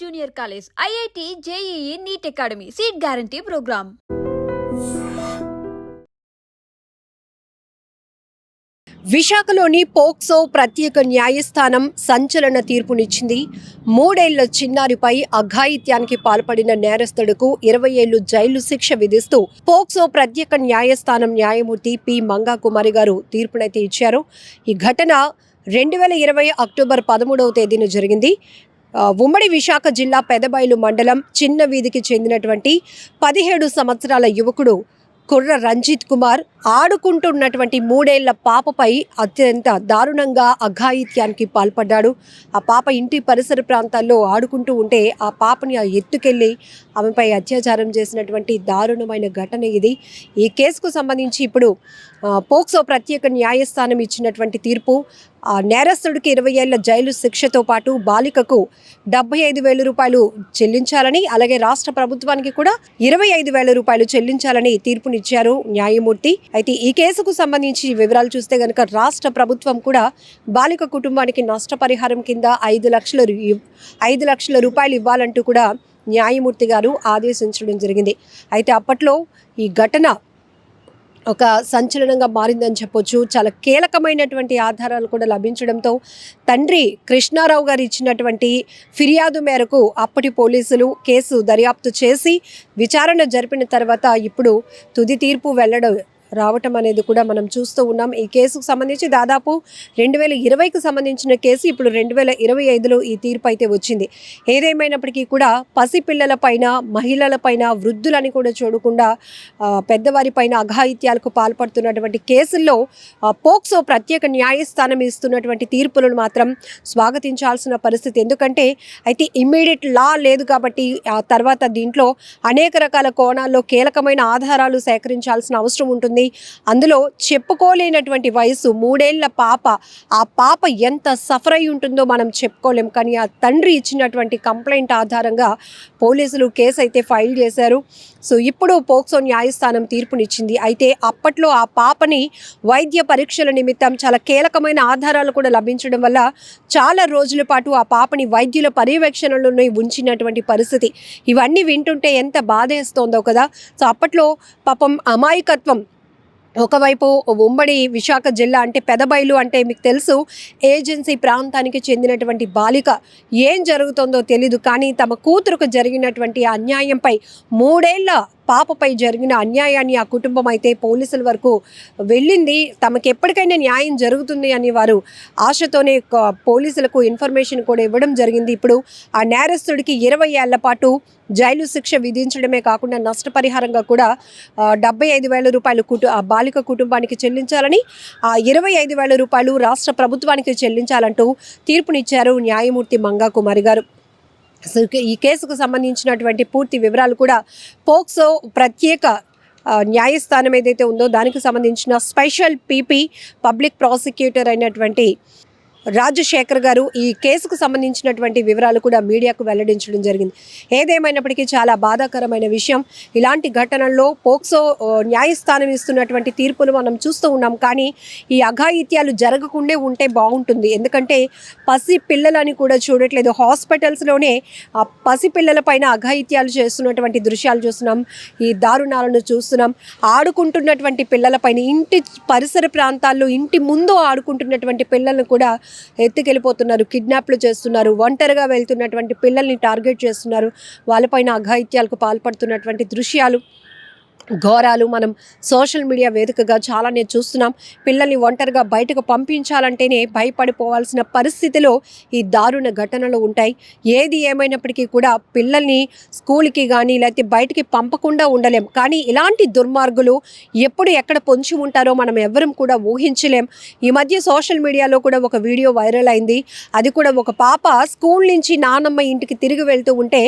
Junior college IIT JEE NEET academy. Seat guarantee programme. విశాఖలోని POCSO ప్రత్యేక న్యాయస్థానం సంచలన తీర్పునిచ్చింది. మూడేళ్ళ చిన్నారిపై అఘాయిత్యానికి పాల్పడిన నేరస్తుడుకు ఇరవై ఏళ్ళు జైలు శిక్ష విధిస్తూ పోక్సో ప్రత్యేక న్యాయస్థానం న్యాయమూర్తి పి. మంగా కుమారి గారు తీర్పునైతే ఇచ్చారు. ఈ ఘటన రెండు వేల ఇరవై అక్టోబర్ పదమూడవ తేదీన జరిగింది. ఉమ్మడి విశాఖ జిల్లా పెదబైలు మండలం చిన్న వీధికి చెందినటువంటి పదిహేడు సంవత్సరాల యువకుడు కుర్ర రంజిత్ కుమార్ ఆడుకుంటున్నటువంటి మూడేళ్ళ పాపపై అత్యంత దారుణంగా అఘాయిత్యానికి పాల్పడ్డాడు. ఆ పాప ఇంటి పరిసర ప్రాంతాల్లో ఆడుకుంటూ ఉంటే ఆ పాపని ఆ ఎత్తుకెళ్ళి ఆమెపై అత్యాచారం చేసినటువంటి దారుణమైన ఘటన ఇది. ఈ కేసుకు సంబంధించి ఇప్పుడు పోక్సో ప్రత్యేక న్యాయస్థానం ఇచ్చినటువంటి తీర్పు నేరస్తుడికి ఇరవై ఏళ్ళ జైలు శిక్షతో పాటు బాలికకు డెబ్బై ఐదు వేల రూపాయలు చెల్లించాలని అలాగే రాష్ట్ర ప్రభుత్వానికి కూడా ఇరవై ఐదు వేల రూపాయలు చెల్లించాలని తీర్పునిచ్చారు న్యాయమూర్తి. అయితే ఈ కేసుకు సంబంధించి వివరాలు చూస్తే గనక రాష్ట్ర ప్రభుత్వం కూడా బాలిక కుటుంబానికి నష్టపరిహారం కింద ఐదు లక్షల ఐదు లక్షల రూపాయలు ఇవ్వాలంటూ కూడా న్యాయమూర్తి గారు ఆదేశించడం జరిగింది. అయితే అప్పట్లో ఈ ఘటన ఒక సంచలనంగా మారిందని చెప్పొచ్చు. చాలా కీలకమైనటువంటి ఆధారాలు కూడా లభించడంతో తండ్రి కృష్ణారావు గారు ఇచ్చినటువంటి ఫిర్యాదు మేరకు అప్పటి పోలీసులు కేసు దర్యాప్తు చేసి విచారణ జరిపిన తర్వాత ఇప్పుడు తుది తీర్పు వెళ్ళడం రావటం అనేది కూడా మనం చూస్తూ ఉన్నాం. ఈ కేసుకు సంబంధించి దాదాపు రెండు వేల ఇరవైకి సంబంధించిన కేసు ఇప్పుడు రెండు వేల ఇరవై ఐదులో ఈ తీర్పు అయితే వచ్చింది. ఏదేమైనప్పటికీ కూడా పసిపిల్లలపైన మహిళలపైన వృద్ధులని కూడా చూడకుండా పెద్దవారిపైన అఘాయిత్యాలకు పాల్పడుతున్నటువంటి కేసుల్లో పోక్సో ప్రత్యేక న్యాయస్థానం ఇస్తున్నటువంటి తీర్పులను మాత్రం స్వాగతించాల్సిన పరిస్థితి. ఎందుకంటే అయితే ఇమ్మీడియట్ లా లేదు కాబట్టి ఆ తర్వాత దీంట్లో అనేక రకాల కోణాల్లో కీలకమైన ఆధారాలు సేకరించాల్సిన అవసరం ఉంటుంది. అందులో చెప్పుకోలేనటువంటి వయసు మూడేళ్ళ పాప. ఆ పాప ఎంత సఫర్ అయి ఉంటుందో మనం చెప్పుకోలేం. కానీ ఆ తండ్రి ఇచ్చినటువంటి కంప్లైంట్ ఆధారంగా పోలీసులు కేసు అయితే ఫైల్ చేశారు. సో ఇప్పుడు పోక్సో న్యాయస్థానం తీర్పునిచ్చింది. అయితే అప్పట్లో ఆ పాపని వైద్య పరీక్షల నిమిత్తం చాలా కీలకమైన ఆధారాలు కూడా లభించడం వల్ల చాలా రోజుల పాటు ఆ పాపని వైద్యుల పర్యవేక్షణలోనే ఉంచినటువంటి పరిస్థితి. ఇవన్నీ వింటుంటే ఎంత బాధేస్తోందో కదా. సో అప్పట్లో పాపం అమాయకత్వం ఒకవైపు ఉమ్మడి విశాఖ జిల్లా అంటే పెదబైలు అంటే మీకు తెలుసు ఏజెన్సీ ప్రాంతానికి చెందినటువంటి బాలిక ఏం జరుగుతుందో తెలీదు కానీ తమ కూతురుకు జరిగినటువంటి అన్యాయంపై మూడేళ్ళ పాపపై జరిగిన అన్యాయాన్ని ఆ కుటుంబం అయితే పోలీసుల వరకు వెళ్ళింది. తమకు ఎప్పటికైనా న్యాయం జరుగుతుంది అని వారు ఆశతోనే పోలీసులకు ఇన్ఫర్మేషన్ కూడా ఇవ్వడం జరిగింది. ఇప్పుడు ఆ నేరస్తుడికి ఇరవై ఏళ్ళ పాటు జైలు శిక్ష విధించడమే కాకుండా నష్టపరిహారంగా కూడా డెబ్బై ఐదు వేల రూపాయలు కుటు ఆ బాలిక కుటుంబానికి చెల్లించాలని ఆ ఇరవై ఐదు వేల రూపాయలు రాష్ట్ర ప్రభుత్వానికి చెల్లించాలంటూ తీర్పునిచ్చారు న్యాయమూర్తి మంగా కుమారి గారు. ఈ కేసుకు సంబంధించినటువంటి పూర్తి వివరాలు కూడా పోక్సో ప్రత్యేక న్యాయస్థానం ఏదైతే ఉందో దానికి సంబంధించిన స్పెషల్ పీపీ పబ్లిక్ ప్రాసిక్యూటర్ అయినటువంటి రాజశేఖర్ గారు ఈ కేసుకు సంబంధించినటువంటి వివరాలు కూడా మీడియాకు వెల్లడించడం జరిగింది. ఏదేమైనప్పటికీ చాలా బాధాకరమైన విషయం. ఇలాంటి ఘటనల్లో పోక్సో న్యాయస్థానం ఇస్తున్నటువంటి తీర్పులు మనం చూస్తూ ఉన్నాం. కానీ ఈ అఘాయిత్యాలు జరగకుండే ఉంటే బాగుంటుంది. ఎందుకంటే పసి పిల్లలని కూడా చూడట్లేదు. హాస్పిటల్స్లోనే ఆ పసి పిల్లలపైన అఘాయిత్యాలు చేస్తున్నటువంటి దృశ్యాలు చూస్తున్నాం. ఈ దారుణాలను చూస్తున్నాం. ఆడుకుంటున్నటువంటి పిల్లలపైన ఇంటి పరిసర ప్రాంతాల్లో ఇంటి ముందు ఆడుకుంటున్నటువంటి పిల్లలను కూడా ఎత్తుకెళ్ళిపోతున్నారు కిడ్నాప్లు చేస్తున్నారు ఒంటరిగా వెళ్తున్నటువంటి పిల్లల్ని టార్గెట్ చేస్తున్నారు వాళ్ళపైన అఘాయిత్యాలకు పాల్పడుతున్నటువంటి దృశ్యాలు. ఘోరాలు మనం సోషల్ మీడియా వేదికగా చాలానే చూస్తున్నాం. పిల్లల్ని ఒంటరిగా బయటకు పంపించాలంటేనే భయపడిపోవాల్సిన పరిస్థితిలో ఈ దారుణ ఘటనలు ఉంటాయి. ఏది ఏమైనప్పటికీ కూడా పిల్లల్ని స్కూల్కి కానీ లేకపోతే బయటికి పంపకుండా ఉండలేం. కానీ ఇలాంటి దుర్మార్గులు ఎప్పుడు ఎక్కడ పొంచి ఉంటారో మనం ఎవ్వరం కూడా ఊహించలేం. ఈ మధ్య సోషల్ మీడియాలో కూడా ఒక వీడియో వైరల్ అయింది. అది కూడా ఒక పాప స్కూల్ నుంచి నానమ్మ ఇంటికి తిరిగి వెళ్తూ ఉంటే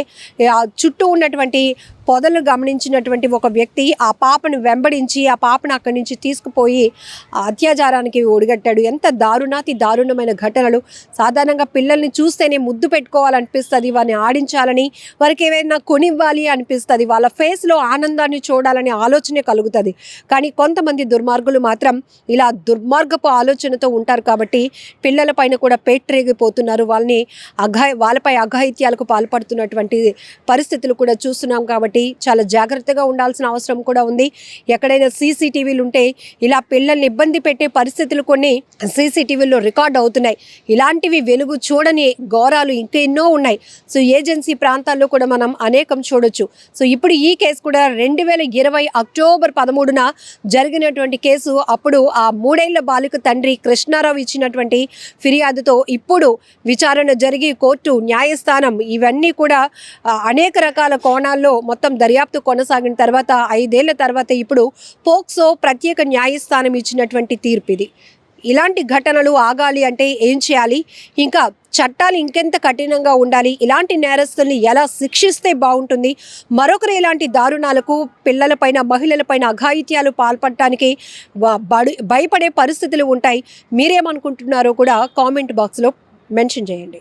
చుట్టూ ఉన్నటువంటి పొదలు గమనించినటువంటి ఒక వ్యక్తి ఆ పాపను వెంబడించి ఆ పాపను అక్కడి నుంచి తీసుకుపోయి అత్యాచారానికి ఒడిగట్టాడు. ఎంత దారుణాతి దారుణమైన ఘటనలు. సాధారణంగా పిల్లల్ని చూస్తేనే ముద్దు పెట్టుకోవాలనిపిస్తుంది వారిని ఆడించాలని వారికి ఏమైనా కొనివ్వాలి అనిపిస్తుంది. వాళ్ళ ఫేస్లో ఆనందాన్ని చూడాలనే ఆలోచనే కలుగుతుంది. కానీ కొంతమంది దుర్మార్గులు మాత్రం ఇలా దుర్మార్గపు ఆలోచనతో ఉంటారు కాబట్టి పిల్లల పైన కూడా పేట్రేగిపోతున్నారు. వాళ్ళని అఘాయి వాళ్ళపై అఘాయిత్యాలకు పాల్పడుతున్నటువంటి పరిస్థితులు కూడా చూస్తున్నాం కాబట్టి చాలా జాగ్రత్తగా ఉండాల్సిన అవసరం కూడా ఉంది. ఎక్కడైనా సీసీటీవీలు ఉంటే ఇలా పిల్లల్ని ఇబ్బంది పెట్టే పరిస్థితులు కొన్ని సీసీటీవీలో రికార్డ్ అవుతున్నాయి. ఇలాంటివి వెలుగు చూడని ఘోరాలు ఇంకెన్నో ఉన్నాయి. సో ఏజెన్సీ ప్రాంతాల్లో కూడా మనం అనేకం చూడొచ్చు. సో ఇప్పుడు ఈ కేసు కూడా రెండు వేల ఇరవై అక్టోబర్ పదమూడున జరిగినటువంటి కేసు. అప్పుడు ఆ మూడేళ్ళ బాలిక తండ్రి కృష్ణారావు ఇచ్చినటువంటి ఫిర్యాదుతో ఇప్పుడు విచారణ జరిగి కోర్టు న్యాయస్థానం ఇవన్నీ కూడా అనేక రకాల కోణాల్లో మొత్తం దర్యాప్తు కొనసాగిన తర్వాత ఐదేళ్ళ తర్వాత ఇప్పుడు పోక్సో ప్రత్యేక న్యాయస్థానం ఇచ్చినటువంటి తీర్పు ఇది. ఇలాంటి ఘటనలు ఆగాలి అంటే ఏం చేయాలి? ఇంకా చట్టాలు ఇంకెంత కఠినంగా ఉండాలి? ఇలాంటి నేరస్తుల్ని ఎలా శిక్షిస్తే బాగుంటుంది? మరొకరు ఇలాంటి దారుణాలకు పిల్లలపైన మహిళలపైన అఘాయిత్యాలు పాల్పడటానికి భయపడే పరిస్థితులు ఉంటాయి. మీరేమనుకుంటున్నారో కూడా కామెంట్ బాక్స్లో మెన్షన్ చేయండి.